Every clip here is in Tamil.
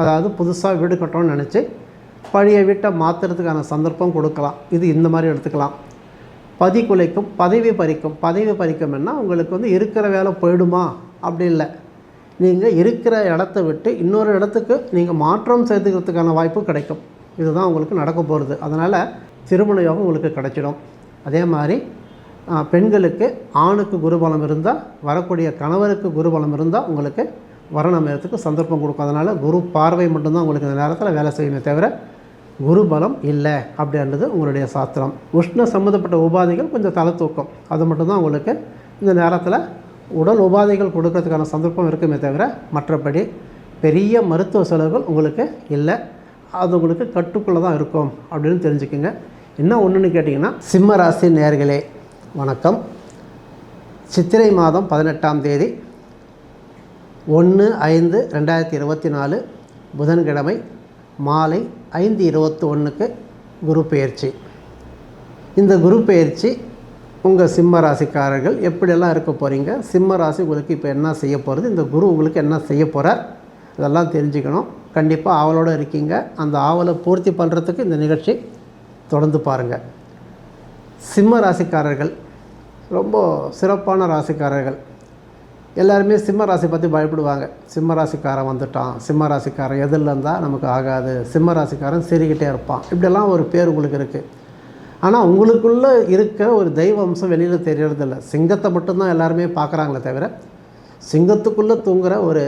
அதாவது புதுசாக வீடு கட்டணும்னு நினச்சி பழைய வீட்டை மாற்றுறதுக்கான சந்தர்ப்பம் கொடுக்கலாம். இது இந்த மாதிரி எடுத்துக்கலாம். பதி குலைக்கும் பதவி பறிக்கும் பதவி பறிக்கும்னா உங்களுக்கு வந்து இருக்கிற வேலை போயிடுமா? அப்படி இல்லை. நீங்கள் இருக்கிற இடத்த விட்டு இன்னொரு இடத்துக்கு நீங்கள் மாற்றம் செய்துக்கிறதுக்கான வாய்ப்பு கிடைக்கும். இதுதான் உங்களுக்கு நடக்க போகிறது அதனால் திருமண யோகம் உங்களுக்கு கிடைச்சிடும். அதே மாதிரி பெண்களுக்கு ஆணுக்கு குருபலம் இருந்தால் வரக்கூடிய கணவருக்கு குருபலம் இருந்தால் உங்களுக்கு வரணமயத்துக்கு சந்தர்ப்பம் கொடுக்கும். அதனால் குரு பார்வை மட்டும்தான் உங்களுக்கு இந்த நேரத்தில் வேலை செய்யுமே தவிர குரு பலம் இல்லை அப்படின்றது உங்களுடைய சாஸ்திரம். உஷ்ண சம்மந்தப்பட்ட உபாதைகள் கொஞ்சம் தலை தூக்கம். அது மட்டும்தான் உங்களுக்கு இந்த நேரத்தில் உடல் உபாதைகள் கொடுக்கறதுக்கான சந்தர்ப்பம் இருக்குமே தவிர மற்றபடி பெரிய மருத்துவ செலவுகள் உங்களுக்கு இல்லை. அது உங்களுக்கு கட்டுக்குள்ளே தான் இருக்கும் அப்படின்னு தெரிஞ்சுக்கோங்க. என்ன ஒன்றுன்னு கேட்டிங்கன்னா சிம்ம ராசி நேர்களே வணக்கம். சித்திரை மாதம் பதினெட்டாம் தேதி ஒன்று ஐந்து ரெண்டாயிரத்தி இருபத்தி நாலு புதன்கிழமை மாலை ஐந்து இருபத்தி ஒன்றுக்கு குரு பயிற்சி இந்த குரு பயிற்சி உங்கள் சிம்ம ராசிக்காரர்கள் எப்படியெல்லாம் இருக்க போகிறீங்க சிம்ம ராசி உங்களுக்கு இப்போ என்ன செய்ய போகிறது இந்த குரு உங்களுக்கு என்ன செய்ய போகிறார் இதெல்லாம் தெரிஞ்சுக்கணும். கண்டிப்பாக ஆவலோடு இருக்கீங்க. அந்த ஆவலை பூர்த்தி பண்ணுறதுக்கு இந்த நிகழ்ச்சி தொடர்ந்து பாருங்கள் சிம்ம ராசிக்காரர்கள் ரொம்ப சிறப்பான ராசிக்காரர்கள். எல்லாருமே சிம்ம ராசி பற்றி பயப்படுவாங்க. சிம்ம ராசிக்காரன் வந்துட்டான். சிம்ம ராசிக்காரன் எதில் இருந்தால் நமக்கு ஆகாது. சிம்ம ராசிக்காரன் சிரிக்கிட்டே இருப்பான். இப்படியெல்லாம் ஒரு பேர் உங்களுக்கு இருக்குது ஆனால் உங்களுக்குள்ளே இருக்க ஒரு தெய்வ அம்சம் வெளியில் தெரியறதில்ல. சிங்கத்தை மட்டும்தான் எல்லாருமே பார்க்குறாங்களே தவிர சிங்கத்துக்குள்ளே தூங்குகிற ஒரு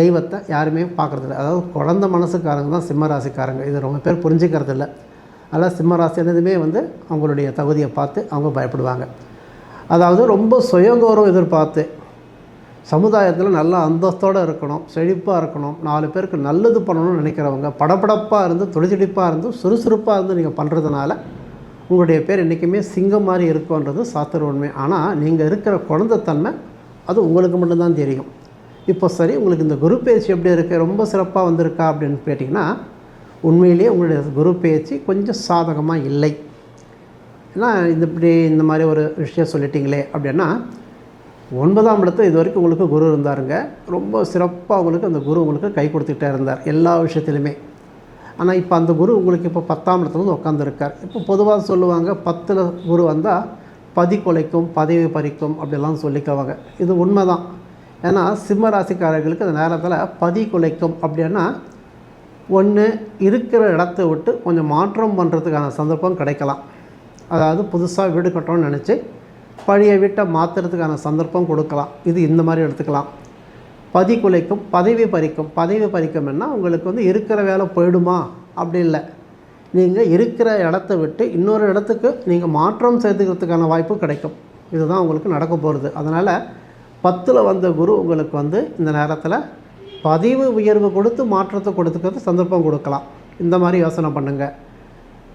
தெய்வத்தை யாருமே பார்க்குறதில்ல. அதாவது குழந்த மனசுக்காரங்க தான் சிம்ம ராசிக்காரங்க. இது ரொம்ப பேர் புரிஞ்சுக்கிறதில்ல. அதனால் சிம்ம ராசி என்னதுமே வந்து அவங்களுடைய தகுதியை பார்த்து அவங்க பயப்படுவாங்க. அதாவது ரொம்ப சுயகௌரவம் எதிர்பார்த்து சமுதாயத்தில் நல்ல அந்தஸ்தோடு இருக்கணும் செழிப்பாக இருக்கணும் நாலு பேருக்கு நல்லது பண்ணணும்னு நினைக்கிறவங்க படபடப்பாக இருந்து துடிதுடிப்பாக இருந்து சுறுசுறுப்பாக இருந்து நீங்கள் பண்ணுறதுனால உங்களுடைய பேர் என்றைக்குமே சிங்கம் மாதிரி இருக்கும்ன்றது சாத்திர உண்மை. ஆனால் நீங்கள் இருக்கிற குழந்தைத்தன்மை அது உங்களுக்கு மட்டும்தான் தெரியும். இப்போ சரி உங்களுக்கு இந்த குரு பேச்சு எப்படி இருக்குது ரொம்ப சிறப்பாக வந்திருக்கா அப்படின்னு கேட்டிங்கன்னா உண்மையிலேயே உங்களுடைய குரு பேச்சு கொஞ்சம் சாதகமாக இல்லை. ஏன்னா இந்த இப்படி இந்த மாதிரி ஒரு விஷயம் சொல்லிட்டீங்களே அப்படின்னா ஒன்பதாம் இடத்துல இது வரைக்கும் உங்களுக்கு குரு இருந்தாருங்க. ரொம்ப சிறப்பாக உங்களுக்கு அந்த குரு உங்களுக்கு கை கொடுத்துக்கிட்டே இருந்தார் எல்லா விஷயத்துலையுமே ஆனால் இப்போ அந்த குரு உங்களுக்கு இப்போ பத்தாம் இடத்துல வந்து உட்காந்துருக்கார் இப்போ பொதுவாக சொல்லுவாங்க பத்தில் குரு வந்தால் பதி கொலைக்கும் பதவி பறிக்கும் அப்படிலாம் சொல்லிக்குவாங்க. இது உண்மை தான் ஏன்னா சிம்ம ராசிக்காரர்களுக்கு அந்த நேரத்தில் பதி கொலைக்கும் அப்படின்னா ஒன்று இருக்கிற இடத்த விட்டு கொஞ்சம் மாற்றம் பண்ணுறதுக்கான சந்தர்ப்பம் கிடைக்கலாம். அதாவது புதுசாக வீடு கட்டணும்னு நினச்சி பழைய வீட்டை மாற்றுறதுக்கான சந்தர்ப்பம் கொடுக்கலாம். இது இந்த மாதிரி எடுத்துக்கலாம். பதி குலைக்கும் பதவி பறிக்கும். பதவி பறிக்கும்னா உங்களுக்கு வந்து இருக்கிற வேலை போயிடுமா? அப்படி இல்லை. நீங்கள் இருக்கிற இடத்த விட்டு இன்னொரு இடத்துக்கு நீங்கள் மாற்றம் செய்துக்கிறதுக்கான வாய்ப்பு கிடைக்கும். இதுதான் உங்களுக்கு நடக்க போகிறது அதனால் பத்தில் வந்த குரு உங்களுக்கு வந்து இந்த நேரத்தில் பதிவு உயர்வு கொடுத்து மாற்றத்தை கொடுத்துக்கிறது சந்தர்ப்பம் கொடுக்கலாம். இந்த மாதிரி யோசனை பண்ணுங்கள்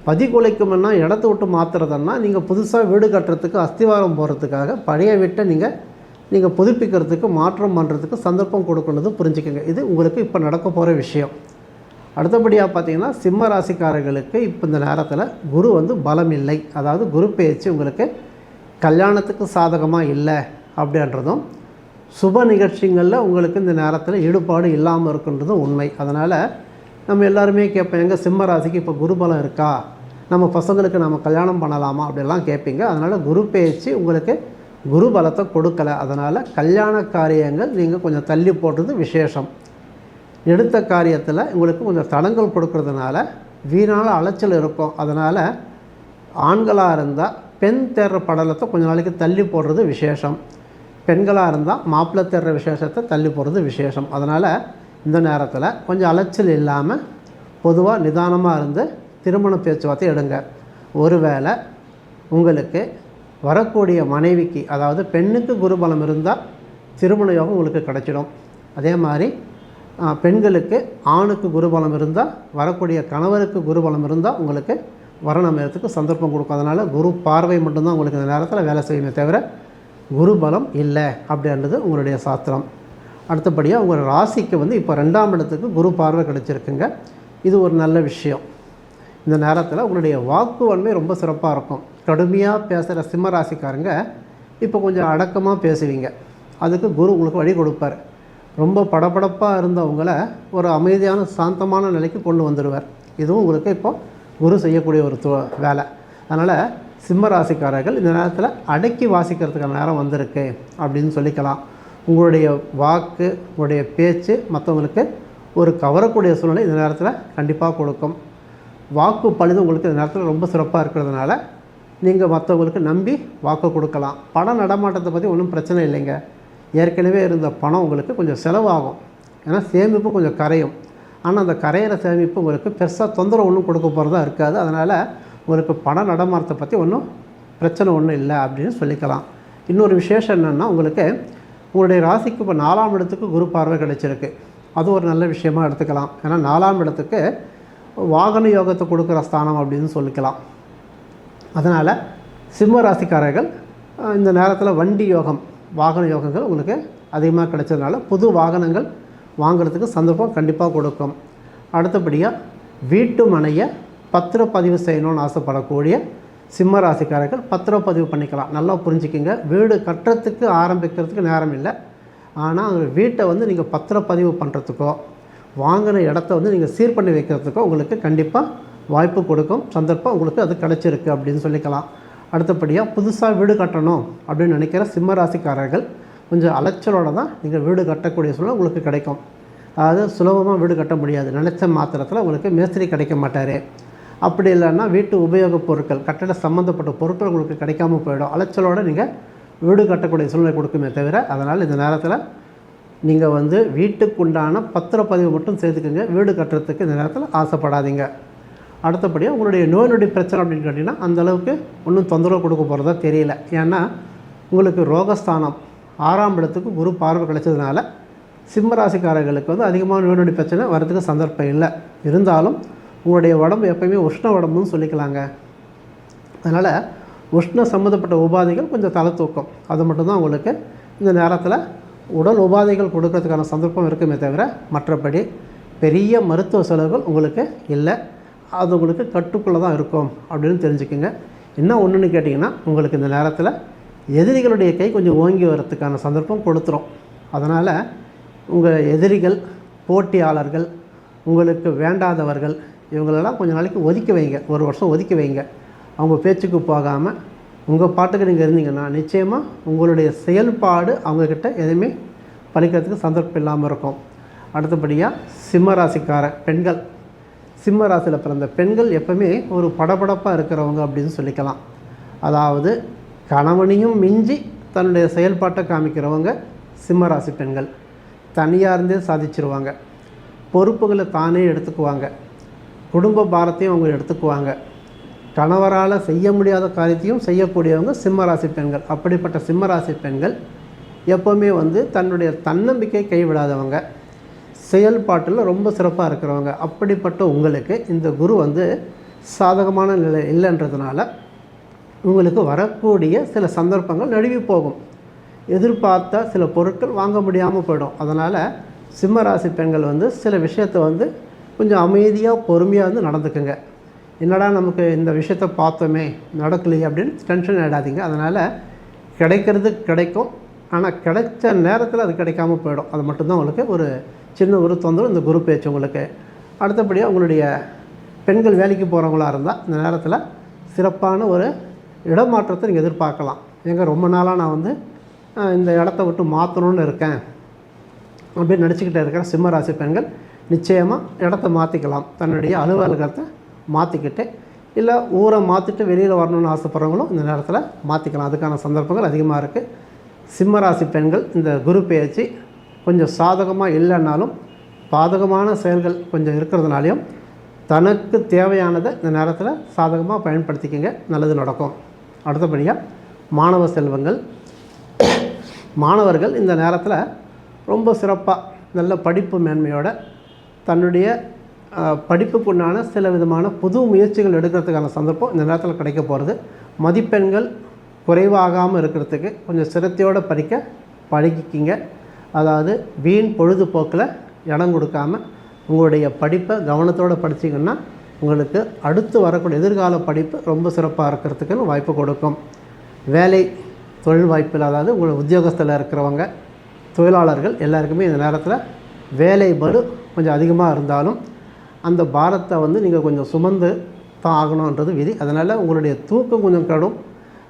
பதி குலைக்கும்னா இடத்த விட்டு மாற்றுறதுன்னா நீங்கள் புதுசாக வீடு கட்டுறதுக்கு அஸ்திவாரம் போகிறதுக்காக பழைய வீட்டை நீங்கள் நீங்கள் புதுப்பிக்கிறதுக்கு மாற்றம் பண்ணுறதுக்கு சந்தர்ப்பம் கொடுக்கணுது புரிஞ்சுக்கோங்க. இது உங்களுக்கு இப்போ நடக்க போகிற விஷயம். அடுத்தபடியாக பார்த்தீங்கன்னா சிம்ம ராசிக்காரர்களுக்கு இப்போ இந்த நேரத்தில் குரு வந்து பலம் இல்லை. அதாவது குரு பேச்சு உங்களுக்கு கல்யாணத்துக்கு சாதகமாக இல்லை அப்படின்றதும் சுப நிகழ்ச்சிகளில் உங்களுக்கு இந்த நேரத்தில் ஈடுபாடு இல்லாமல் இருக்குன்றதும் உண்மை. அதனால் நம்ம எல்லாருமே கேட்போம் எங்கள் சிம்ம ராசிக்கு இப்போ குருபலம் இருக்கா? நம்ம பசங்களுக்கு நம்ம கல்யாணம் பண்ணலாமா அப்படிலாம் கேட்பீங்க. அதனால் குரு பேச்சு உங்களுக்கு குரு பலத்தை கொடுக்கல. அதனால் கல்யாண காரியங்கள் நீங்கள் கொஞ்சம் தள்ளி போடுறது விசேஷம். எடுத்த காரியத்தில் உங்களுக்கு கொஞ்சம் தடங்கள் கொடுக்கறதுனால வீணான அலைச்சல் இருக்கும். அதனால் ஆண்களாக இருந்தால் பெண் தேர்ற படலத்தை கொஞ்ச நாளைக்கு தள்ளி போடுறது விசேஷம். பெண்களாக இருந்தால் மாப்பிள்ளை தேர்ற விசேஷத்தை தள்ளி போடுறது விசேஷம். அதனால் இந்த நேரத்தில் கொஞ்சம் அலைச்சல் இல்லாமல் பொதுவாக நிதானமாக இருந்து திருமண பேச்சுவார்த்தை எடுங்க. ஒருவேளை உங்களுக்கு வரக்கூடிய மனைவிக்கு அதாவது பெண்ணுக்கு குருபலம் இருந்தால் திருமண யோகம் உங்களுக்கு கிடைச்சிடும். அதே மாதிரி பெண்களுக்கு ஆணுக்கு குருபலம் இருந்தால் வரக்கூடிய கணவருக்கு குருபலம் இருந்தால் உங்களுக்கு வரணமயத்துக்கு சந்தர்ப்பம் கொடுக்கும். அதனால் குரு பார்வை மட்டும்தான் உங்களுக்கு இந்த நேரத்தில் வேலை செய்யுமே தவிர குருபலம் இல்லை அப்படின்றது உங்களுடைய சாஸ்திரம். அடுத்தபடியாக உங்கள் ராசிக்கு வந்து இப்போ ரெண்டாம் இடத்துக்கு குரு பார்வை கிடச்சிருக்குங்க. இது ஒரு நல்ல விஷயம். இந்த நேரத்தில் உங்களுடைய வாக்கு வன்மை ரொம்ப சிறப்பாக இருக்கும். கடுமையாக பேசுகிற சிம்ம ராசிக்காரங்க இப்போ கொஞ்சம் அடக்கமாக பேசுவீங்க. அதுக்கு குரு உங்களுக்கு வழி கொடுப்பார். ரொம்ப படபடப்பாக இருந்தவங்கள ஒரு அமைதியான சாந்தமான நிலைக்கு கொண்டு வந்துடுவார். இதுவும் உங்களுக்கு இப்போ குரு செய்யக்கூடிய ஒரு து வேலை. அதனால் சிம்ம ராசிக்காரர்கள் இந்த நேரத்தில் அடக்கி வாசிக்கிறதுக்கான நேரம் வந்திருக்கு அப்படின்னு சொல்லிக்கலாம். உங்களுடைய வாக்கு உங்களுடைய பேச்சு மற்றவங்களுக்கு ஒரு கவரக்கூடிய சூழ்நிலை இந்த நேரத்தில் கண்டிப்பாக கொடுக்கும். வாக்கு பழுது உங்களுக்கு இந்த நேரத்தில் ரொம்ப சிறப்பாக இருக்கிறதுனால நீங்கள் மற்றவங்களுக்கு நம்பி வாக்கு கொடுக்கலாம். பண நடமாட்டத்தை பற்றி ஒன்றும் பிரச்சனை இல்லைங்க. ஏற்கனவே இருந்த பணம் உங்களுக்கு கொஞ்சம் செலவாகும். ஏன்னா சேமிப்பு கொஞ்சம் கரையும். ஆனால் அந்த கரையிற சேமிப்பு உங்களுக்கு பெருசாக தொந்தரவு ஒன்றும் கொடுக்க போகிறதா இருக்காது. அதனால் உங்களுக்கு பண நடமாட்டத்தை பற்றி ஒன்றும் பிரச்சனை ஒன்றும் இல்லை அப்படின்னு சொல்லிக்கலாம். இன்னொரு விசேஷம் என்னென்னா உங்களுக்கு உங்களுடைய ராசிக்கு இப்போ நாலாம் இடத்துக்கு குரு பார்வை கிடைச்சிருக்கு. அது ஒரு நல்ல விஷயமா எடுத்துக்கலாம். ஏன்னா நாலாம் இடத்துக்கு வாகன யோகத்தை கொடுக்குற ஸ்தானம் அப்படின்னு சொல்லிக்கலாம். அதனால் சிம்ம ராசிக்காரர்கள் இந்த நேரத்தில் வண்டி யோகம் வாகன யோகங்கள் உங்களுக்கு அதிகமாக கிடைச்சதுனால புது வாகனங்கள் வாங்குறதுக்கு சந்தர்ப்பம் கண்டிப்பாக கொடுக்கும். அடுத்தபடியாக வீட்டு மனையை பத்திரப்பதிவு செய்யணும்னு ஆசைப்படக்கூடிய சிம்ம ராசிக்காரர்கள் பத்திரப்பதிவு பண்ணிக்கலாம். நல்லா புரிஞ்சுக்கிங்க. வீடு கட்டுறதுக்கு ஆரம்பிக்கிறதுக்கு நேரம் இல்லை. ஆனால் வீட்டை வந்து நீங்கள் பத்திரப்பதிவு பண்ணுறதுக்கோ வாங்கின இடத்த வந்து நீங்கள் சீர் பண்ணி வைக்கிறதுக்கோ உங்களுக்கு கண்டிப்பாக வாய்ப்பு கொடுக்கும். சந்தர்ப்பம் உங்களுக்கு அது கிடைச்சிருக்கு அப்படின்னு சொல்லிக்கலாம். அடுத்தபடியாக புதுசாக வீடு கட்டணும் அப்படின்னு நினைக்கிற சிம்ம ராசிக்காரர்கள் கொஞ்சம் அலைச்சலோட தான் நீங்கள் வீடு கட்டக்கூடிய சூழல் உங்களுக்கு கிடைக்கும். அதாவது சுலபமாக வீடு கட்ட முடியாது. நினச்ச மாத்திரத்தில் உங்களுக்கு மேஸ்திரி கிடைக்க மாட்டார். அப்படி இல்லைன்னா வீட்டு உபயோகப் பொருட்கள் கட்டட சம்மந்தப்பட்ட பொருட்கள் உங்களுக்கு கிடைக்காம போயிடும். அலைச்சலோடு நீங்கள் வீடு கட்டக்கூடிய சூழ்நிலை கொடுக்குமே தவிர அதனால் இந்த நேரத்தில் நீங்கள் வந்து வீட்டுக்குண்டான பத்திரப்பதிவு மட்டும் சேர்த்துக்கோங்க வீடு கட்டுறதுக்கு இந்த நேரத்தில் ஆசைப்படாதீங்க. அடுத்தபடியாக உங்களுடைய நோய் நொடி பிரச்சனை அப்படின்னு கேட்டிங்கன்னா அந்த அளவுக்கு ஒன்றும் தொந்தரவு கொடுக்க போகிறதா தெரியல. ஏன்னா உங்களுக்கு ரோகஸ்தானம் ஆறாம் இடத்துக்கு குரு பார்வை கிடைச்சதுனால சிம்மராசிக்காரர்களுக்கு வந்து அதிகமான நோய் நொடி பிரச்சனை வரதுக்கு சந்தர்ப்பம் இல்லை. இருந்தாலும் உங்களுடைய உடம்பு எப்பயுமே உஷ்ண உடம்புன்னு சொல்லிக்கலாங்க. அதனால் உஷ்ண சம்மந்தப்பட்ட உபாதைகள் கொஞ்சம் தலை தூக்கம். அது மட்டும்தான் உங்களுக்கு இந்த நேரத்தில் உடல் உபாதைகள் கொடுக்கறதுக்கான சந்தர்ப்பம் இருக்குமே தவிர மற்றபடி பெரிய மருத்துவ செலவுகள் உங்களுக்கு இல்லை. அது உங்களுக்கு கட்டுக்குள்ளே தான் இருக்கும் அப்படின்னு தெரிஞ்சுக்குங்க. என்ன ஒன்றுன்னு கேட்டிங்கன்னா உங்களுக்கு இந்த நேரத்தில் எதிரிகளுடைய கை கொஞ்சம் ஓங்கி வரத்துக்கான சந்தர்ப்பம் கொடுத்துரும். அதனால் உங்கள் எதிரிகள் போட்டியாளர்கள் உங்களுக்கு வேண்டாதவர்கள் இவங்களெல்லாம் கொஞ்ச நாளைக்கு ஒதுக்கி வைங்க. ஒரு வருஷம் ஒதுக்கி வைங்க. அவங்க பேச்சுக்கு போகாமல் உங்கள் பாட்டுக்கு நீங்கள் இருந்தீங்கன்னா நிச்சயமாக உங்களுடைய செயல்பாடு அவங்கக்கிட்ட எதுவுமே பழிக்கிறதுக்கு சந்தர்ப்பம் இல்லாமல் இருக்கும். அடுத்தபடியாக சிம்ம ராசிக்கார பெண்கள். சிம்ம ராசியில் பிறந்த பெண்கள் எப்பவுமே ஒரு படபடப்பாக இருக்கிறவங்க அப்படின்னு சொல்லிக்கலாம். அதாவது கணவனையும் மிஞ்சி தன்னுடைய செயல்பாட்டை காமிக்கிறவங்க சிம்ம ராசி பெண்கள். தனியாக இருந்தே சாதிச்சிருவாங்க. பொறுப்புகளை தானே எடுத்துக்குவாங்க. குடும்ப பாரத்தையும் அவங்க எடுத்துக்குவாங்க. கணவரால் செய்ய முடியாத காரியத்தையும் செய்யக்கூடியவங்க சிம்மராசி பெண்கள். அப்படிப்பட்ட சிம்மராசி பெண்கள் எப்போவுமே வந்து தன்னுடைய தன்னம்பிக்கை கைவிடாதவங்க. செயல்பாட்டில் ரொம்ப சிறப்பாக இருக்கிறவங்க. அப்படிப்பட்ட உங்களுக்கு இந்த குரு வந்து சாதகமான நிலை இல்லைன்றதுனால உங்களுக்கு வரக்கூடிய சில சந்தர்ப்பங்கள் நழுவி போகும். எதிர்பார்த்த சில பொருட்கள் வாங்க முடியாமல் போயிடும். அதனால் சிம்மராசி பெண்கள் வந்து சில விஷயத்தை வந்து கொஞ்சம் அமைதியாக பொறுமையாக வந்து நடந்துக்குங்க. என்னடா நமக்கு இந்த விஷயத்தை பார்த்தோமே நடக்கலையே அப்படின்னு டென்ஷன் ஆகிடாதீங்க அதனால் கிடைக்கிறது கிடைக்கும். ஆனால் கிடைச்ச நேரத்தில் அது கிடைக்காம போயிடும். அது மட்டும்தான் உங்களுக்கு ஒரு சின்ன ஒரு தொந்தரவு இந்த குரு பேச்சு உங்களுக்கு. அடுத்தபடியாக உங்களுடைய பெண்கள் வேலைக்கு போகிறவங்களாக இருந்தால் இந்த நேரத்தில் சிறப்பான ஒரு இடமாற்றத்தை நீங்கள் எதிர்பார்க்கலாம். ஏங்க ரொம்ப நாளாக நான் வந்து இந்த இடத்த விட்டு மாற்றணும்னு இருக்கேன் அப்படின்னு நினச்சிக்கிட்டே இருக்கிற சிம்மராசி பெண்கள் நிச்சயமாக இடத்த மாற்றிக்கலாம் தன்னுடைய அலுவலகத்தை மாற்றிக்கிட்டு இல்லை ஊரை மாற்றிட்டு வெளியில் வரணும்னு ஆசைப்பட்றவங்களும் இந்த நேரத்தில் மாற்றிக்கலாம் அதுக்கான சந்தர்ப்பங்கள் அதிகமாக இருக்குது சிம்ம ராசி பெண்கள் இந்த குரு பேச்சு கொஞ்சம் சாதகமாக இல்லைன்னாலும் பாதகமான செயல்கள் கொஞ்சம் இருக்கிறதுனாலையும் தனக்கு தேவையானதை இந்த நேரத்தில் சாதகமாக பயன்படுத்திக்கங்க. நல்லது நடக்கும். அடுத்தபடியாக மாணவ செல்வங்கள். மாணவர்கள் இந்த நேரத்தில் ரொம்ப சிறப்பாக நல்ல படிப்பு மேன்மையோட தன்னுடைய படிப்புக்குண்டான சில விதமான புது முயற்சிகள் எடுக்கிறதுக்கான சந்தர்ப்பம் இந்த நேரத்தில் கிடைக்க போகிறது மதிப்பெண்கள் குறைவாகாமல் இருக்கிறதுக்கு கொஞ்சம் சிரத்தையோடு படிக்க பழகிக்கிங்க. அதாவது வீண் பொழுதுபோக்கில் இடம் கொடுக்காம உங்களுடைய படிப்பை கவனத்தோடு படிச்சிங்கன்னா உங்களுக்கு அடுத்து வரக்கூடிய எதிர்கால படிப்பு ரொம்ப சிறப்பாக இருக்கிறதுக்குன்னு வாய்ப்பு கொடுக்கும். வேலை தொழில் வாய்ப்பில் அதாவது உங்கள் உத்தியோகத்தில் இருக்கிறவங்க தொழிலாளர்கள் எல்லாருக்குமே இந்த நேரத்தில் வேலை பலு கொஞ்சம் அதிகமாக இருந்தாலும் அந்த பாரத்தை வந்து நீங்கள் கொஞ்சம் சுமந்து தான் ஆகணுன்றது விதி. அதனால் உங்களுடைய தூக்கம் கொஞ்சம் கடும்.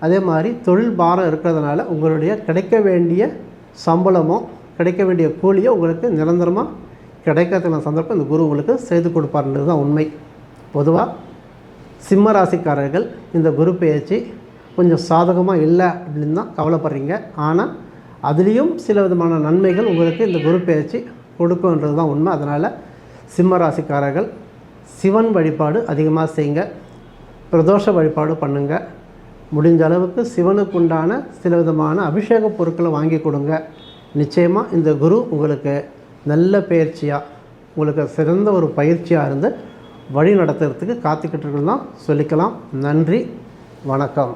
அதே மாதிரி தொழில் பாரம் இருக்கிறதுனால உங்களுடைய கிடைக்க வேண்டிய சம்பளமோ கிடைக்க வேண்டிய கூலியோ உங்களுக்கு நிரந்தரமாக கிடைக்கிறதுக்கான சந்தர்ப்பம் இந்த குரு உங்களுக்கு செய்து கொடுப்பார்ன்றது தான் உண்மை. பொதுவாக சிம்ம ராசிக்காரர்கள் இந்த குரு பெயர்ச்சி கொஞ்சம் சாதகமாக இல்லை அப்படின்னு தான் கவலைப்படுறீங்க. ஆனால் அதுலேயும் சில விதமான நன்மைகள் உங்களுக்கு இந்த குரு பெயர்ச்சி கொடுக்கும்ன்றது தான் உண்மை. அதனால் சிம்ம ராசிக்காரர்கள் சிவன் வழிபாடு அதிகமாக செய்யுங்க. பிரதோஷ வழிபாடு பண்ணுங்கள் முடிஞ்ச அளவுக்கு சிவனுக்கு உண்டான சில விதமான அபிஷேக பொருட்களை வாங்கி கொடுங்க. நிச்சயமாக இந்த குரு உங்களுக்கு நல்ல பயிற்சியாக உங்களுக்கு சிறந்த ஒரு பயிற்சியாக இருந்து வழி நடத்துறதுக்கு காத்துக்கிட்டு தான் சொல்லிக்கலாம். நன்றி வணக்கம்.